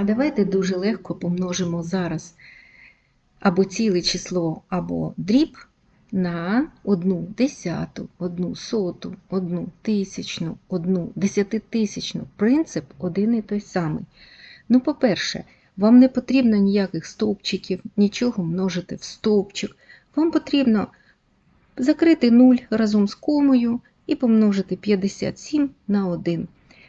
А давайте дуже легко помножимо зараз або ціле число, або дріб на одну десяту, одну соту, одну тисячну, одну десятитисячну. Принцип один і той самий. Ну, по-перше, вам не потрібно ніяких стовпчиків, нічого множити в стовпчик. Вам потрібно закрити 0 разом з комою і помножити 57 на 1.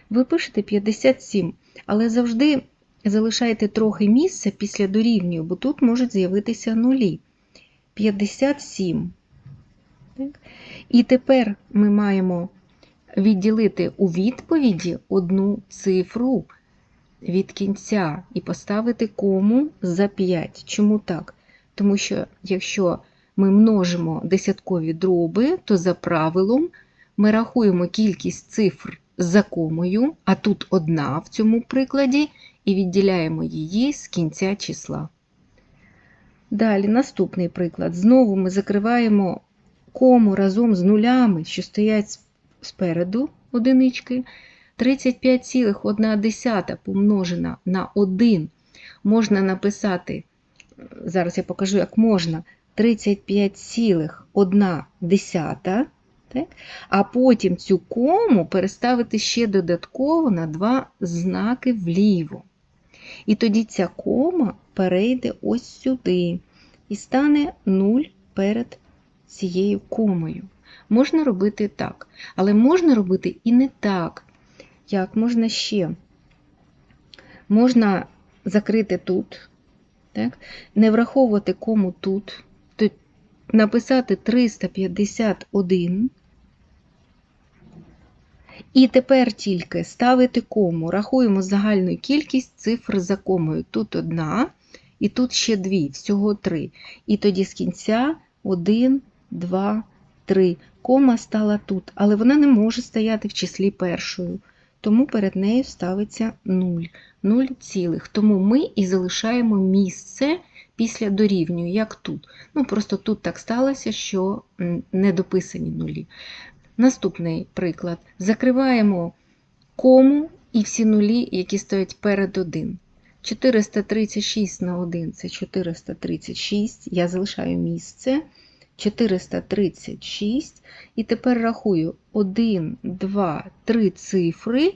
Ви пишете 57, але завжди залишайте трохи місця після дорівнюю, бо тут можуть з'явитися нулі. 57. Так? І тепер ми маємо відділити у відповіді одну цифру від кінця і поставити кому за 5. Чому так? Тому що якщо ми множимо десяткові дроби, то за правилом ми рахуємо кількість цифр за комою, а тут одна в цьому прикладі, і відділяємо її з кінця числа. Далі наступний приклад. Знову ми закриваємо кому разом з нулями, що стоять спереду одинички. 35,1 помножена на 1 можна написати, зараз я покажу, як можна, 35,1, так? а потім цю кому переставити ще додатково на два знаки вліво. І тоді ця кома перейде ось сюди і стане 0 перед цією комою. Можна робити так, але можна робити і не так. Як можна ще? Можна закрити тут, так? не враховувати кому тут, написати 351. І тепер тільки ставити кому. Рахуємо загальну кількість цифр за комою. Тут одна, і тут ще дві, всього три. І тоді з кінця 1, 2, 3. Кома стала тут, але вона не може стояти в числі першою. Тому перед нею ставиться 0. 0 цілих. Тому ми і залишаємо місце після дорівнюю, як тут. Ну, Просто тут так сталося, що не дописані нулі. Наступний приклад. Закриваємо кому і всі нулі, які стоять перед 1. 436 на 1 це 436. Я залишаю місце. 436. І тепер рахую 1, 2, 3 цифри,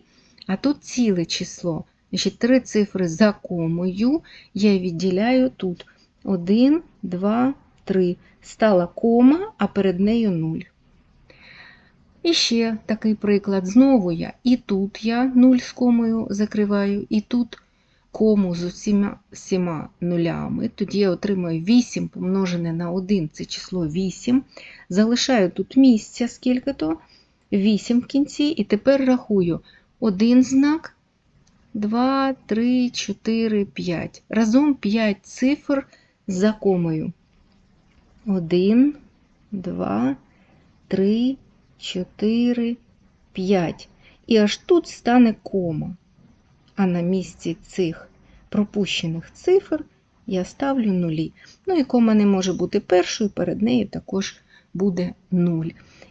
а тут ціле число. Значить, Три цифри за комою я відділяю тут 1, 2, 3. Стала кома, а перед нею 0. І ще такий приклад. Знову я і тут я 0 з комою закриваю, і тут кому з усіма всіма нулями. Тоді я отримаю 8 помножене на 1 це число 8. Залишаю тут місця скільки-то, 8 в кінці, і тепер рахую один знак, 2, 3, 4, 5. Разом 5 цифр за комою. 1, 2, 3, 4, 5. І аж тут стане кома. А на місці цих пропущених цифр я ставлю нулі. Ну і кома не може бути першою, перед нею також буде 0.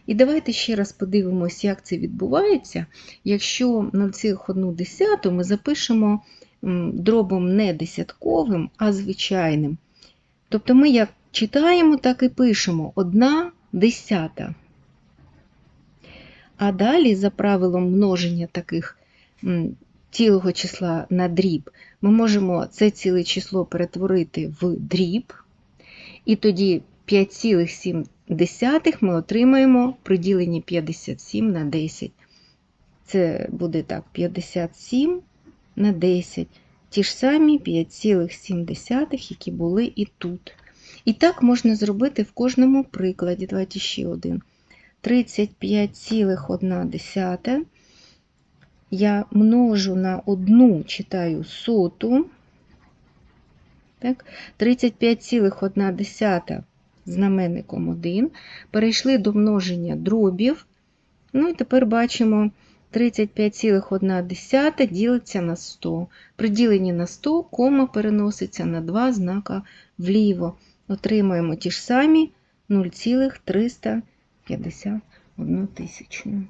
І давайте ще раз подивимось, як це відбувається. Якщо 0,1 ми запишемо дробом не десятковим, а звичайним. Тобто ми як читаємо, так і пишемо 1 десята. А далі, за правилом множення таких цілого числа на дріб, ми можемо це ціле число перетворити в дріб, і тоді 5,7 ми отримаємо при діленні 57 на 10. Це буде так: 57 на 10. Ті ж самі 5,7, які були і тут. І так можна зробити в кожному прикладі. Давайте ще один. 35,1 я множу на одну, читаю соту. Так, 35,1 знаменником 1. Перейшли до множення дробів. Ну і тепер бачимо 35,1 ділиться на 100. При діленні на 100 кома переноситься на 2 знака вліво. Отримаємо ті ж самі 0,351 тисячну.